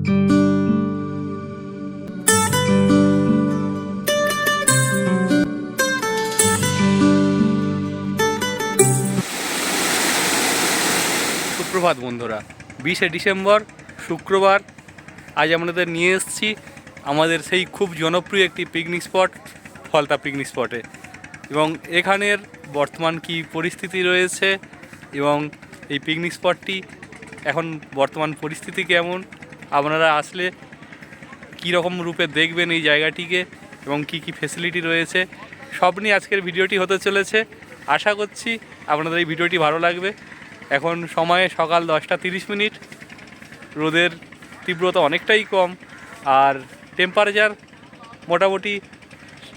সুপ্রভাত বন্ধুরা, বিশে ডিসেম্বর, শুক্রবার, আজ আমাদের নিয়ে এসেছি আমাদের সেই খুব জনপ্রিয় একটি পিকনিক স্পট ফলতা পিকনিক স্পটে এবং এখানের বর্তমান কি পরিস্থিতি রয়েছে এবং এই পিকনিক স্পটটি এখন বর্তমান পরিস্থিতি কেমন আপনারা আসলে কী রকম রূপে দেখবেন এই জায়গাটিকে এবং কি কি ফেসিলিটি রয়েছে, সব নিয়ে আজকের ভিডিওটি হতে চলেছে। আশা করছি আপনাদের এই ভিডিওটি ভালো লাগবে। এখন সময়ে সকাল দশটা তিরিশ মিনিট। রোদের তীব্রতা অনেকটাই কম আর টেম্পারেচার মোটামুটি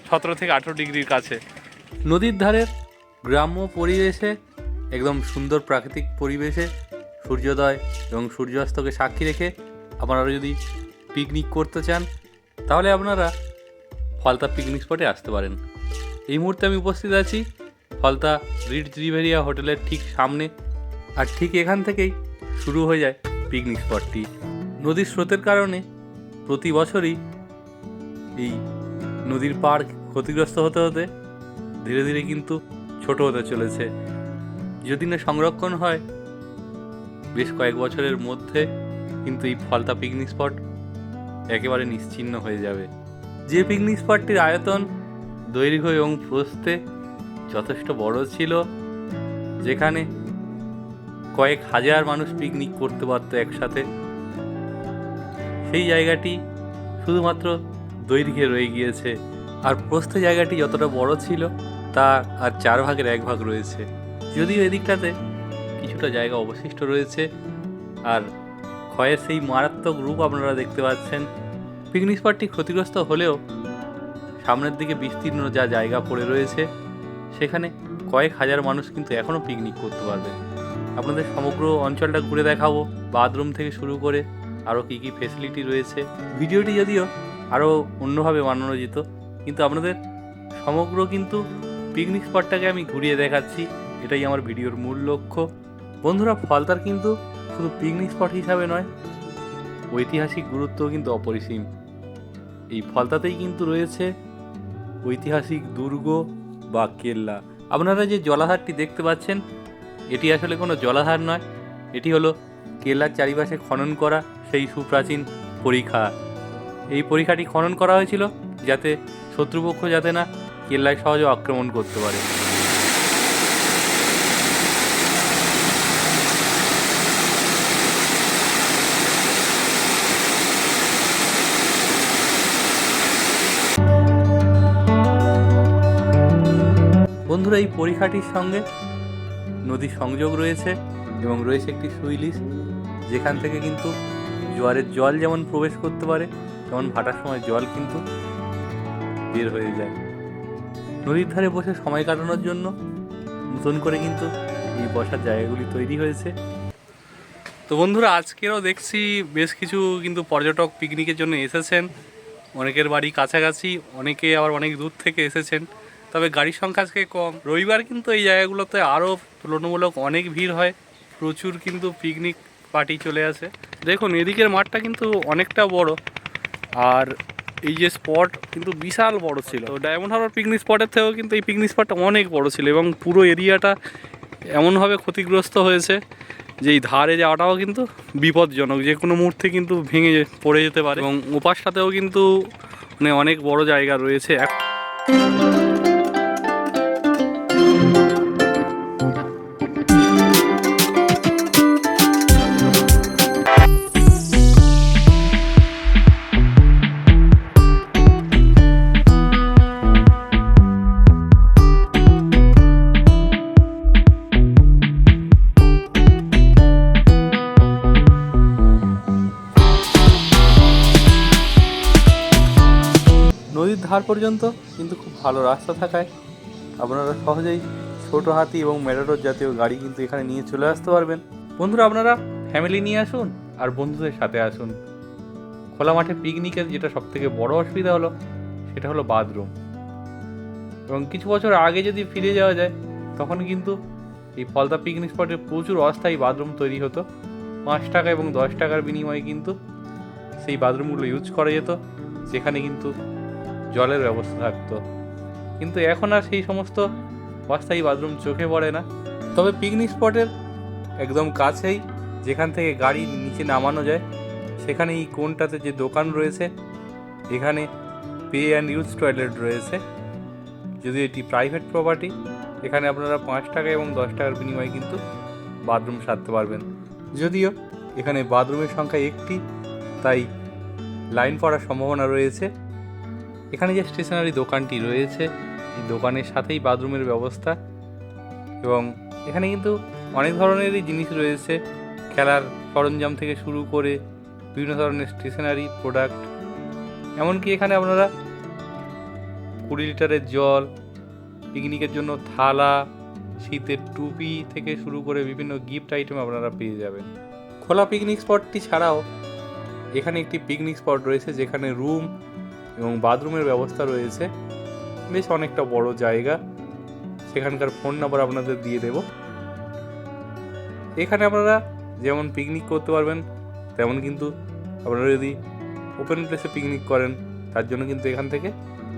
সতেরো থেকে আঠেরো ডিগ্রির কাছে। নদীর ধারের গ্রাম্য পরিবেশে, একদম সুন্দর প্রাকৃতিক পরিবেশে সূর্যোদয় এবং সূর্যাস্তকে সাক্ষী রেখে আপনারা যদি পিকনিক করতে চান, তাহলে আপনারা ফলতা পিকনিক স্পটে আসতে পারেন। এই মুহূর্তে আমি উপস্থিত আছি ফলতা রিড রিভেরিয়া হোটেলের ঠিক সামনে, আর ঠিক এখান থেকেই শুরু হয়ে যায় পিকনিক স্পটটি নদীর স্রোতের কারণে প্রতি বছরই এই নদীর পাড় ক্ষতিগ্রস্ত হতে হতে ধীরে ধীরে কিন্তু ছোট হতে চলেছে। যদি না সংরক্ষণ হয়, বেশ কয়েক বছরের মধ্যে কিন্তু এই ফলতা পিকনিক স্পট একেবারে নিশ্চিহ্ন হয়ে যাবে। যে পিকনিক স্পটটির আয়তন দৈর্ঘ্য এবং প্রস্থে যথেষ্ট বড় ছিল, যেখানে কয়েক হাজার মানুষ পিকনিক করতে পারতো একসাথে, সেই জায়গাটি শুধুমাত্র দৈর্ঘ্যে রয়ে গিয়েছে। আর প্রস্থে জায়গাটি যতটা বড় ছিল, তা আর চার ভাগের এক ভাগ রয়েছে। যদিও এদিকটাতে কিছুটা জায়গা অবশিষ্ট রয়েছে, আর ক্ষয়ের সেই মারাত্মক রূপ আপনারা দেখতে পাচ্ছেন। পিকনিক স্পটটি ক্ষতিগ্রস্ত হলেও সামনের দিকে বিস্তীর্ণ যা জায়গা পড়ে রয়েছে, সেখানে কয়েক হাজার মানুষ কিন্তু এখনও পিকনিক করতে পারবে। আপনাদের সমগ্র অঞ্চলটা ঘুরে দেখাবো, বাথরুম থেকে শুরু করে আরও কী কী ফেসিলিটি রয়েছে। ভিডিওটি যদিও আরও অন্যভাবে বানানো যেত কিন্তু আপনাদের সমগ্র কিন্তু পিকনিক স্পটটাকে আমি ঘুরিয়ে দেখাচ্ছি, এটাই আমার ভিডিওর মূল লক্ষ্য। বন্ধুরা, ফলতার কিন্তু শুধু পিকনিক স্পট হিসাবে নয়, ঐতিহাসিক গুরুত্ব কিন্তু অপরিসীম। এই ফলতাতেই কিন্তু রয়েছে ঐতিহাসিক দুর্গ বা কেল্লা। আপনারা যে জলাধারটি দেখতে পাচ্ছেন, এটি আসলে কোনো জলাধার নয়, এটি হলো কেল্লার চারিপাশে খনন করা সেই সুপ্রাচীন পরীক্ষা এই পরীক্ষাটি খনন করা হয়েছিল যাতে শত্রুপক্ষ যাতে না কেল্লায় সহজে আক্রমণ করতে পারে। বন্ধুরা, এই পরিখাটির সঙ্গে নদীর সংযোগ রয়েছে এবং রয়েছে একটি সুইলিশ যেখান থেকে কিন্তু জোয়ারের জল যেমন প্রবেশ করতে পারে, তেমন ভাটার সময় জল কিন্তু বের হয়ে যায়। নদীর ধারে বসে সময় কাটানোর জন্য নতুন করে কিন্তু এই বসার জায়গাগুলি তৈরি হয়েছে। তো বন্ধুরা, আজকেরও দেখছি বেশ কিছু কিন্তু পর্যটক পিকনিকের জন্য এসেছেন। অনেকের বাড়ি কাছাকাছি, অনেকে আবার অনেক দূর থেকে এসেছেন। তবে গাড়ির সংখ্যা আজকে কম। রবিবার কিন্তু এই জায়গাগুলোতে আরও তুলনামূলক অনেক ভিড় হয়। প্রচুর কিন্তু পিকনিক পার্টি চলে আসে। দেখুন, এদিকের মাঠটা কিন্তু অনেকটা বড়। আর এই যে স্পট কিন্তু বিশাল বড় ছিল। তো ডায়মন্ড হারবার পিকনিক স্পটের থেকেও কিন্তু এই পিকনিক স্পটটা অনেক বড় ছিল এবং পুরো এরিয়াটা এমনভাবে ক্ষতিগ্রস্ত হয়েছে যে এই ধারে যাওয়াটাও কিন্তু বিপজ্জনক। যে কোনো মুহূর্তে কিন্তু ভেঙে পড়ে যেতে পারে। এবং ওপাশটাতেও কিন্তু মানে অনেক বড় জায়গা রয়েছে। এক- ধার পর্যন্ত, কিন্তু খুব ভালো রাস্তা থাকায়। আপনারা সহজেই ছোট হাতি এবং ম্যাটাডোর জাতীয় গাড়ি কিন্তু এখানে নিয়ে চলে আসতে পারবেন। বন্ধুরা, আপনারা ফ্যামিলি নিয়ে আসুন আর বন্ধুদের সাথে আসুন। খোলা মাঠে পিকনিকের যেটা সব থেকে বড় অসুবিধা হলো, সেটা হলো বাথরুম এবং কিছু বছর আগে যদি ফিরে যাওয়া যায়, তখন কিন্তু এই ফলতা পিকনিক স্পটে প্রচুর অস্থায়ী বাথরুম তৈরি হতো। পাঁচ টাকা এবং দশ টাকার বিনিময়ে কিন্তু সেই বাথরুমগুলো ইউজ করা যেত, যেখানে কিন্তু জলের ব্যবস্থা থাকতো। কিন্তু এখন আর সেই সমস্ত অস্থায়ী বাথরুম চোখে পড়ে না। তবে পিকনিক স্পটের একদম কাছেই যেখান থেকে গাড়ি নিচে নামানো যায় সেখানে এই কোনটাতে যে দোকান রয়েছে, এখানে পে অ্যান্ড ইউজ টয়লেট রয়েছে। যদি এটি প্রাইভেট প্রপার্টি এখানে আপনারা পাঁচ টাকা এবং দশ টাকার বিনিময়ে কিন্তু বাথরুম সারতে পারবেন। যদিও এখানে বাথরুমের সংখ্যা একটি, তাই লাইন পড়ার সম্ভাবনা রয়েছে। এখানে যে স্টেশনারি দোকানটি রয়েছে, এই দোকানের সাথেই বাথরুমের ব্যবস্থা এবং এখানে কিন্তু অনেক ধরনেরই জিনিস রয়েছে। খেলার সরঞ্জাম থেকে শুরু করে বিভিন্ন ধরনের স্টেশনারি প্রোডাক্ট এমনকি এখানে আপনারা কুড়ি লিটারের জল পিকনিকের জন্য থালা, শীতের টুপি থেকে শুরু করে বিভিন্ন গিফট আইটেম আপনারা পেয়ে যাবেন। খোলা পিকনিক স্পটটি ছাড়াও এখানে একটি পিকনিক স্পট রয়েছে, যেখানে রুম এবং বাথরুমের ব্যবস্থা রয়েছে। বেশ অনেকটা বড় জায়গা। সেখানকার ফোন নাম্বার আপনাদের দিয়ে দেব। এখানে আপনারা যেমন পিকনিক করতে পারবেন, তেমন কিন্তু আপনারা যদি ওপেন প্লেসে পিকনিক করেন, তার জন্য কিন্তু এখান থেকে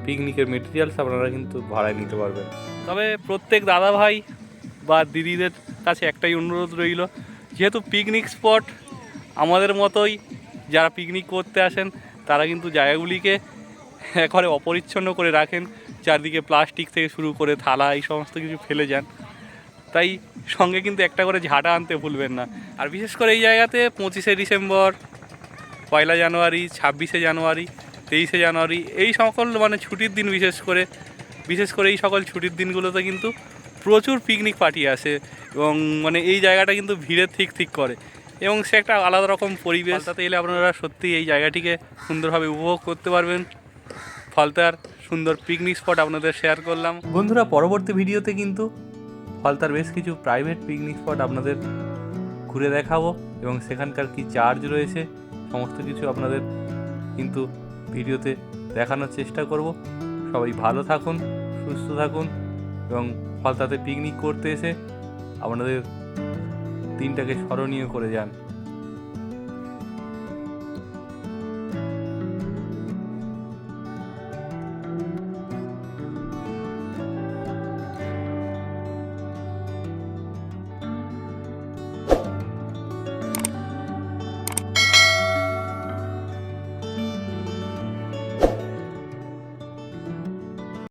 পিকনিকের মেটেরিয়ালস আপনারা কিন্তু ভাড়ায় নিতে পারবেন। তবে প্রত্যেক দাদা ভাই বা দিদিদের কাছে একটাই অনুরোধ রইল, যেহেতু পিকনিক স্পট আমাদের মতোই যারা পিকনিক করতে আসেন, তারা কিন্তু জায়গাগুলিকে একবারে অপরিচ্ছন্ন করে রাখেন, চারদিকে প্লাস্টিক থেকে শুরু করে থালা, এই সমস্ত কিছু ফেলে যান। তাই সঙ্গে কিন্তু একটা করে ঝাঁটা আনতে ভুলবেন না। আর বিশেষ করে এই জায়গাতে পঁচিশে ডিসেম্বর, পয়লা জানুয়ারি, ছাব্বিশে জানুয়ারি, তেইশে জানুয়ারি, এই সকল মানে ছুটির দিন বিশেষ করে বিশেষ করে এই সকল ছুটির দিনগুলোতে কিন্তু প্রচুর পিকনিক পার্টি আসে এবং মানে এই জায়গাটা কিন্তু ভিড়ে ঠিক ঠিক করে এবং সে একটা আলাদা রকম পরিবেশ। তাতে এলে আপনারা সত্যি এই জায়গাটিকে সুন্দরভাবে উপভোগ করতে পারবেন। ফলতার সুন্দর পিকনিক স্পট আপনাদের শেয়ার করলাম। বন্ধুরা, পরবর্তী ভিডিওতে কিন্তু ফলতার বেশ কিছু প্রাইভেট পিকনিক স্পট আপনাদের ঘুরে দেখাবো এবং সেখানকার কি চার্জ রয়েছে, সমস্ত কিছু আপনাদের কিন্তু ভিডিওতে দেখানোর চেষ্টা করব। সবাই ভালো থাকুন, সুস্থ থাকুন এবং ফলতাতে পিকনিক করতে এসে আপনাদের দিনটাকে স্মরণীয় করে যান।